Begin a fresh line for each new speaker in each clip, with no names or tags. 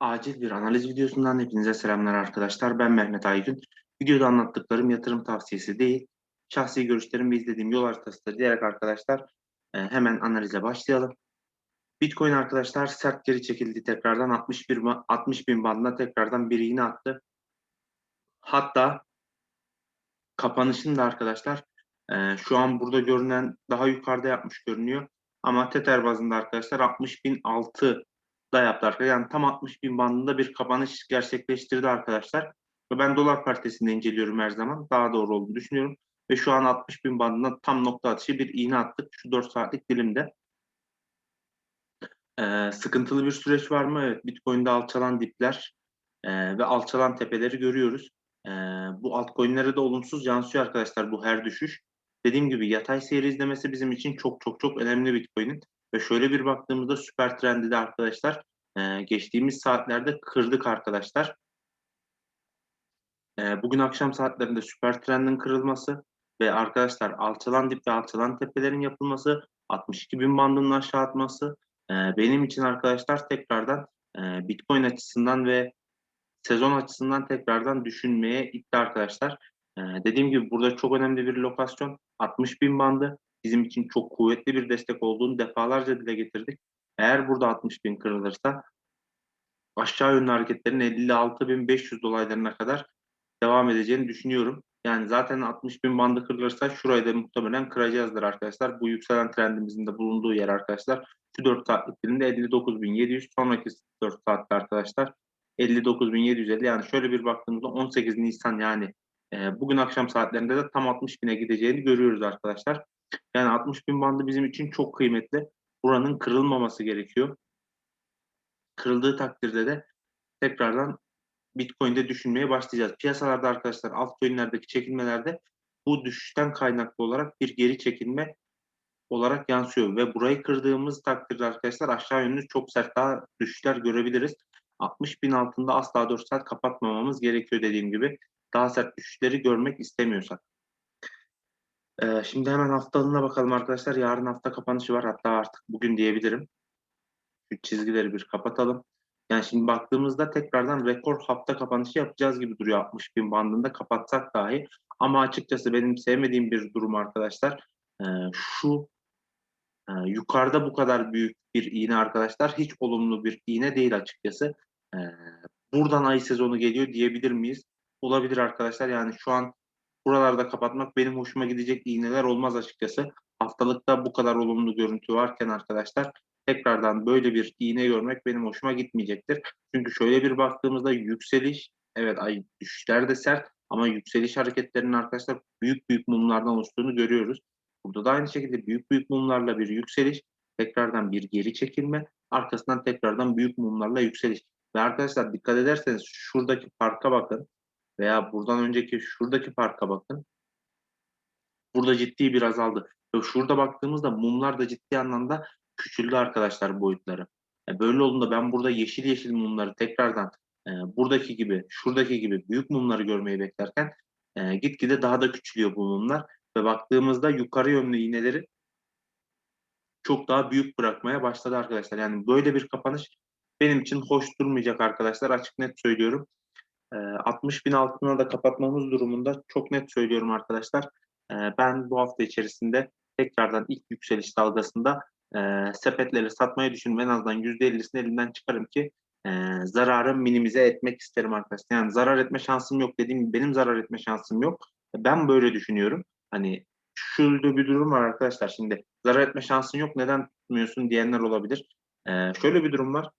Acil bir analiz videosundan hepinize selamlar arkadaşlar. Ben Mehmet Aygün. Videoda anlattıklarım yatırım tavsiyesi değil, şahsi görüşlerim ve izlediğim yol haritasıdır diyerek arkadaşlar e, hemen analize başlayalım. Bitcoin arkadaşlar sert geri çekildi tekrardan 61 ba- 60 bin bandına tekrardan bir iğne attı. Hatta kapanışını da arkadaşlar e, şu an burada görünen daha yukarıda yapmış görünüyor. Ama Tether bazında arkadaşlar 60 bin altı da yaptı arkadaşlar. Yani tam 60 bin bandında bir kapanış gerçekleştirdi arkadaşlar. Ve ben dolar paritesini inceliyorum her zaman. Daha doğru olduğunu düşünüyorum. Ve şu an 60 bin bandında tam nokta atışı bir iğne attık şu 4 saatlik dilimde. Ee, sıkıntılı bir süreç var mı? Evet. Bitcoin'de alçalan dipler e, ve alçalan tepeleri görüyoruz. E, bu altcoin'lere de olumsuz yansıyor arkadaşlar bu her düşüş. Dediğim gibi yatay seyir izlemesi bizim için çok çok çok önemli Bitcoin'in. Ve şöyle bir baktığımızda süper trendi de arkadaşlar e, geçtiğimiz saatlerde kırdık arkadaşlar. E, bugün akşam saatlerinde süper trendin kırılması ve arkadaşlar alçalan dip ve alçalan tepelerin yapılması, 62 bin bandının aşağı atması e, benim için arkadaşlar tekrardan e, Bitcoin açısından ve sezon açısından tekrardan düşünmeye itti arkadaşlar. E, dediğim gibi burada çok önemli bir lokasyon 60 bin bandı bizim için çok kuvvetli bir destek olduğunu defalarca dile getirdik. Eğer burada 60 bin kırılırsa aşağı yönlü hareketlerin 56.500 dolaylarına kadar devam edeceğini düşünüyorum. Yani zaten 60 bin bandı kırılırsa şurayı da muhtemelen kıracağızdır arkadaşlar. Bu yükselen trendimizin de bulunduğu yer arkadaşlar. Şu 4 saatlik dilimde 59.700 sonraki 4 saatte arkadaşlar 59.750 yani şöyle bir baktığımızda 18 Nisan yani e, bugün akşam saatlerinde de tam 60 bine gideceğini görüyoruz arkadaşlar. Yani 60 bin bandı bizim için çok kıymetli. Buranın kırılmaması gerekiyor. Kırıldığı takdirde de tekrardan Bitcoin'de düşünmeye başlayacağız. Piyasalarda arkadaşlar altcoin'lerdeki çekilmelerde bu düşüşten kaynaklı olarak bir geri çekilme olarak yansıyor ve burayı kırdığımız takdirde arkadaşlar aşağı yönlü çok sert daha düşüşler görebiliriz. 60 bin altında asla 4 saat kapatmamamız gerekiyor dediğim gibi. Daha sert düşüşleri görmek istemiyorsak. Ee, şimdi hemen haftalığına bakalım arkadaşlar. Yarın hafta kapanışı var. Hatta artık bugün diyebilirim. Şu çizgileri bir kapatalım. Yani şimdi baktığımızda tekrardan rekor hafta kapanışı yapacağız gibi duruyor 60 bin bandında kapatsak dahi. Ama açıkçası benim sevmediğim bir durum arkadaşlar. Ee, şu e, yukarıda bu kadar büyük bir iğne arkadaşlar hiç olumlu bir iğne değil açıkçası. Ee, buradan ay sezonu geliyor diyebilir miyiz? Olabilir arkadaşlar. Yani şu an buralarda kapatmak benim hoşuma gidecek iğneler olmaz açıkçası. Haftalıkta bu kadar olumlu görüntü varken arkadaşlar tekrardan böyle bir iğne görmek benim hoşuma gitmeyecektir. Çünkü şöyle bir baktığımızda yükseliş, evet ay düşüşler de sert ama yükseliş hareketlerinin arkadaşlar büyük büyük mumlardan oluştuğunu görüyoruz. Burada da aynı şekilde büyük büyük mumlarla bir yükseliş, tekrardan bir geri çekilme, arkasından tekrardan büyük mumlarla yükseliş. Ve arkadaşlar dikkat ederseniz şuradaki parka bakın veya buradan önceki şuradaki parka bakın. Burada ciddi bir azaldı. Ve şurada baktığımızda mumlar da ciddi anlamda küçüldü arkadaşlar boyutları. E böyle olduğunda ben burada yeşil yeşil mumları tekrardan e, buradaki gibi, şuradaki gibi büyük mumları görmeyi beklerken e, gitgide daha da küçülüyor bu mumlar ve baktığımızda yukarı yönlü iğneleri çok daha büyük bırakmaya başladı arkadaşlar. Yani böyle bir kapanış benim için hoş durmayacak arkadaşlar. Açık net söylüyorum. E, 60 bin altına da kapatmamız durumunda çok net söylüyorum arkadaşlar. Ben bu hafta içerisinde tekrardan ilk yükseliş dalgasında sepetleri satmayı düşünüyorum. En azından %50'sini elimden çıkarım ki zararı minimize etmek isterim arkadaşlar. Yani zarar etme şansım yok dediğim gibi benim zarar etme şansım yok. Ben böyle düşünüyorum. Hani şurada bir durum var arkadaşlar. Şimdi zarar etme şansın yok neden tutmuyorsun diyenler olabilir. E, şöyle bir durum var.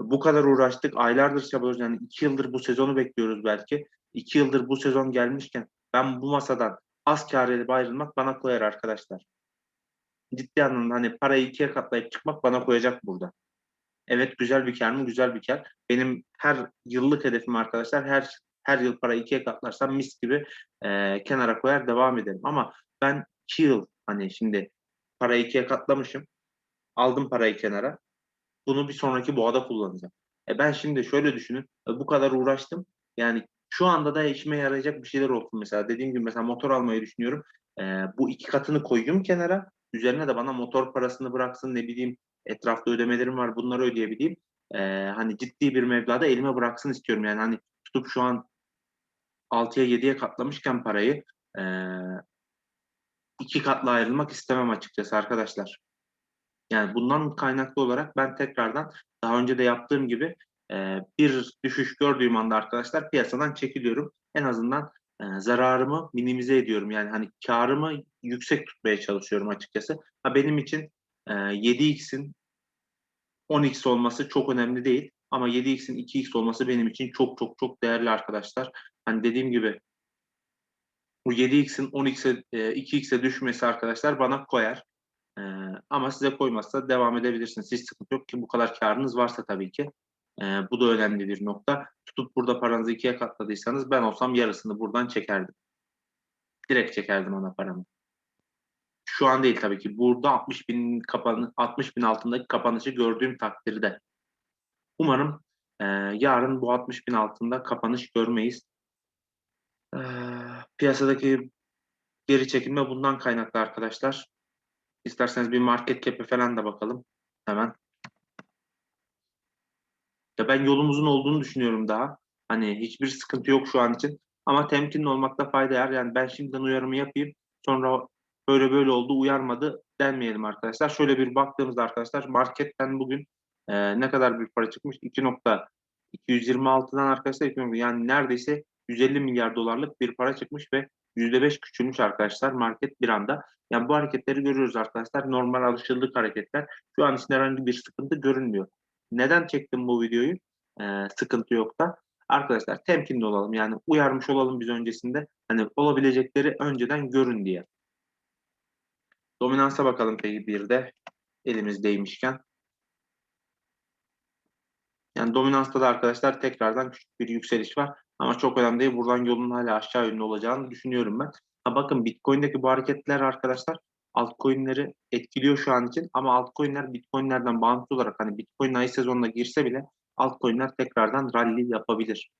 Bu kadar uğraştık. Aylardır çabalıyoruz. Yani iki yıldır bu sezonu bekliyoruz belki. İki yıldır bu sezon gelmişken ben bu masadan az kar edip ayrılmak bana koyar arkadaşlar ciddi anlamda hani parayı ikiye katlayıp çıkmak bana koyacak burada. Evet güzel bir kar mı? Güzel bir kar. Benim her yıllık hedefim arkadaşlar her her yıl parayı ikiye katlarsam mis gibi e, kenara koyar devam ederim. Ama ben iki yıl hani şimdi parayı ikiye katlamışım. Aldım parayı kenara. Bunu bir sonraki boğada kullanacağım. E ben şimdi şöyle düşünün. E, bu kadar uğraştım. Yani şu anda da işime yarayacak bir şeyler olsun mesela. Dediğim gibi mesela motor almayı düşünüyorum. E, bu iki katını koyayım kenara. Üzerine de bana motor parasını bıraksın ne bileyim etrafta ödemelerim var bunları ödeyebileyim. e, hani ciddi bir meblağda elime bıraksın istiyorum. Yani hani tutup şu an 6'ya 7'ye katlamışken parayı e, iki katla ayrılmak istemem açıkçası arkadaşlar. Yani bundan kaynaklı olarak ben tekrardan daha önce de yaptığım gibi bir düşüş gördüğüm anda arkadaşlar piyasadan çekiliyorum. En azından e, zararımı minimize ediyorum. Yani hani karımı yüksek tutmaya çalışıyorum açıkçası. Ha, benim için e, 7x'in 10x olması çok önemli değil. Ama 7x'in 2x olması benim için çok çok çok değerli arkadaşlar. Hani dediğim gibi bu 7x'in 10x'e 2x'e düşmesi arkadaşlar bana koyar. Ama size koymazsa devam edebilirsiniz. Hiç sıkıntı yok ki bu kadar karınız varsa tabii ki. Ee, bu da önemli bir nokta. Tutup burada paranızı ikiye katladıysanız ben olsam yarısını buradan çekerdim. Direkt çekerdim ona paramı. Şu an değil tabii ki. Burada 60 bin, kapanı, 60 bin altındaki kapanışı gördüğüm takdirde. Umarım e, yarın bu 60 bin altında kapanış görmeyiz. E, piyasadaki geri çekilme bundan kaynaklı arkadaşlar. İsterseniz bir market cap'e falan da bakalım. Hemen. Ya ben yolumuzun olduğunu düşünüyorum daha. Hani hiçbir sıkıntı yok şu an için. Ama temkinli olmakta fayda var. Yani ben şimdiden uyarımı yapayım. Sonra böyle böyle oldu uyarmadı denmeyelim arkadaşlar. Şöyle bir baktığımızda arkadaşlar marketten bugün e, ne kadar bir para çıkmış? 2.226'dan arkadaşlar yani neredeyse 150 milyar dolarlık bir para çıkmış ve %5 küçülmüş arkadaşlar market bir anda. Yani bu hareketleri görüyoruz arkadaşlar. Normal alışıldık hareketler. Şu an için herhangi bir sıkıntı görünmüyor. Neden çektim bu videoyu? Ee, sıkıntı yok da. Arkadaşlar temkinli olalım. Yani uyarmış olalım biz öncesinde. Hani olabilecekleri önceden görün diye. Dominansa bakalım peki bir de elimizdeymişken. Yani dominansta da arkadaşlar tekrardan küçük bir yükseliş var. Ama çok önemli değil. Buradan yolun hala aşağı yönlü olacağını düşünüyorum ben. Ha bakın Bitcoin'deki bu hareketler arkadaşlar altcoin'leri etkiliyor şu an için. Ama altcoin'ler Bitcoin'lerden bağımsız olarak hani Bitcoin ay sezonuna girse bile altcoin'ler tekrardan rally yapabilir.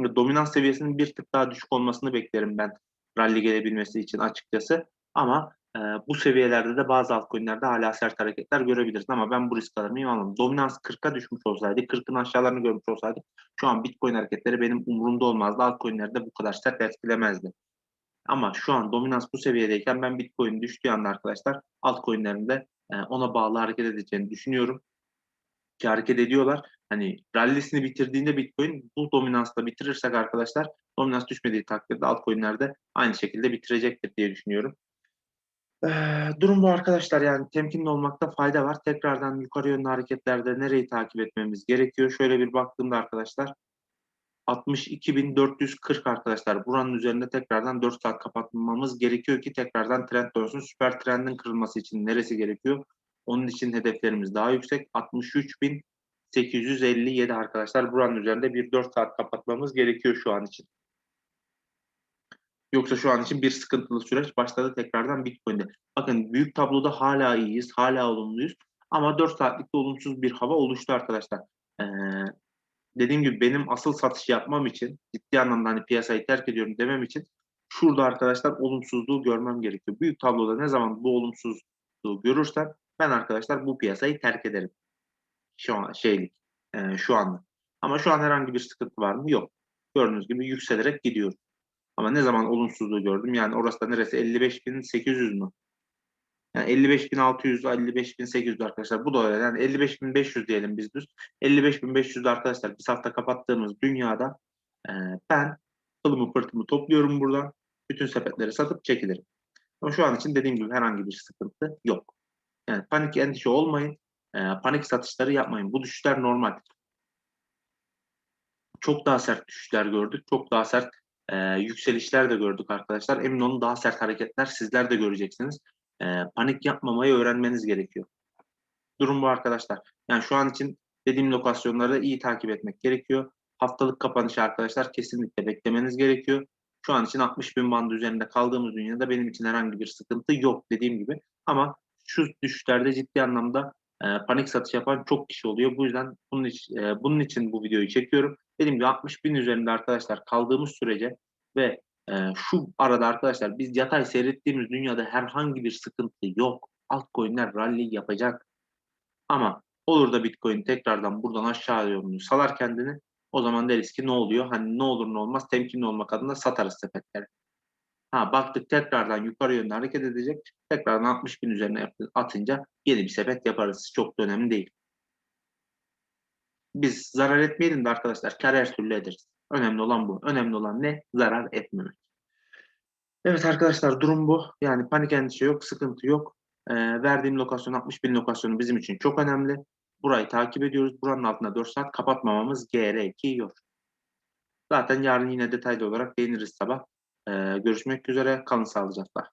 Şimdi dominans seviyesinin bir tık daha düşük olmasını beklerim ben rally gelebilmesi için açıkçası. Ama e, bu seviyelerde de bazı altcoin'lerde hala sert hareketler görebiliriz ama ben bu risk alır mıyım anlamadım. Dominans 40'a düşmüş olsaydı, 40'ın aşağılarını görmüş olsaydı şu an Bitcoin hareketleri benim umurumda olmazdı. Altcoin'lerde bu kadar sert etkilemezdi. Ama şu an dominans bu seviyedeyken ben Bitcoin düştüğü anda arkadaşlar altcoin'lerinde e, ona bağlı hareket edeceğini düşünüyorum. Ki hareket ediyorlar. Hani rallisini bitirdiğinde Bitcoin bu dominansla bitirirsek arkadaşlar dominans düşmediği takdirde altcoin'lerde aynı şekilde bitirecektir diye düşünüyorum. Durum bu arkadaşlar yani temkinli olmakta fayda var. Tekrardan yukarı yönlü hareketlerde nereyi takip etmemiz gerekiyor? Şöyle bir baktığımda arkadaşlar 62.440 arkadaşlar. Buranın üzerinde tekrardan 4 saat kapatmamız gerekiyor ki tekrardan trend dönsün. Süper trendin kırılması için neresi gerekiyor? Onun için hedeflerimiz daha yüksek. 63.857 arkadaşlar. Buranın üzerinde bir 4 saat kapatmamız gerekiyor şu an için. Yoksa şu an için bir sıkıntılı süreç başladı tekrardan Bitcoin'de. Bakın büyük tabloda hala iyiyiz, hala olumluyuz. Ama 4 saatlik de olumsuz bir hava oluştu arkadaşlar. Ee, dediğim gibi benim asıl satış yapmam için, ciddi anlamda hani piyasayı terk ediyorum demem için şurada arkadaşlar olumsuzluğu görmem gerekiyor. Büyük tabloda ne zaman bu olumsuzluğu görürsem ben arkadaşlar bu piyasayı terk ederim. Şu an şeylik, e, şu anda. Ama şu an herhangi bir sıkıntı var mı? Yok. Gördüğünüz gibi yükselerek gidiyor. Ama ne zaman olumsuzluğu gördüm? Yani orası da neresi? 55.800 mü? Yani 55.600, 55.800 arkadaşlar. Bu da öyle. Yani 55.500 diyelim biz düz. 55.500 arkadaşlar biz hafta kapattığımız dünyada e, ben pılımı pırtımı topluyorum buradan. Bütün sepetleri satıp çekilirim. Ama şu an için dediğim gibi herhangi bir sıkıntı yok. Yani panik endişe olmayın. E, panik satışları yapmayın. Bu düşüşler normal. Çok daha sert düşüşler gördük. Çok daha sert e, yükselişler de gördük arkadaşlar. Emin olun daha sert hareketler sizler de göreceksiniz. E, panik yapmamayı öğrenmeniz gerekiyor. Durum bu arkadaşlar. Yani şu an için dediğim lokasyonları iyi takip etmek gerekiyor. Haftalık kapanışı arkadaşlar kesinlikle beklemeniz gerekiyor. Şu an için 60 bin bandı üzerinde kaldığımız dünyada benim için herhangi bir sıkıntı yok dediğim gibi. Ama şu düşüşlerde ciddi anlamda e, panik satış yapan çok kişi oluyor. Bu yüzden bunun, için, e, bunun için bu videoyu çekiyorum. Dediğim gibi 60 bin üzerinde arkadaşlar kaldığımız sürece ve e, şu arada arkadaşlar biz yatay seyrettiğimiz dünyada herhangi bir sıkıntı yok. Altcoin'ler rally yapacak. Ama Olur da Bitcoin tekrardan buradan aşağı yönlü salar kendini. O zaman deriz ki ne oluyor? Hani ne olur ne olmaz temkinli olmak adına satarız sepetleri. Ha baktık tekrardan yukarı yönlü hareket edecek. Tekrardan 60 bin üzerine atınca yeni bir sepet yaparız. Çok da önemli değil. Biz zarar etmeyelim de arkadaşlar kar her türlü ederiz. Önemli olan bu. Önemli olan ne? Zarar etmemek. Evet arkadaşlar durum bu. Yani panik endişe yok, sıkıntı yok. Ee, verdiğim lokasyon 60 bin lokasyonu bizim için çok önemli. Burayı takip ediyoruz. Buranın altında 4 saat kapatmamamız gerekiyor. Zaten yarın yine detaylı olarak değiniriz sabah. Ee, görüşmek üzere. Kalın sağlıcakla.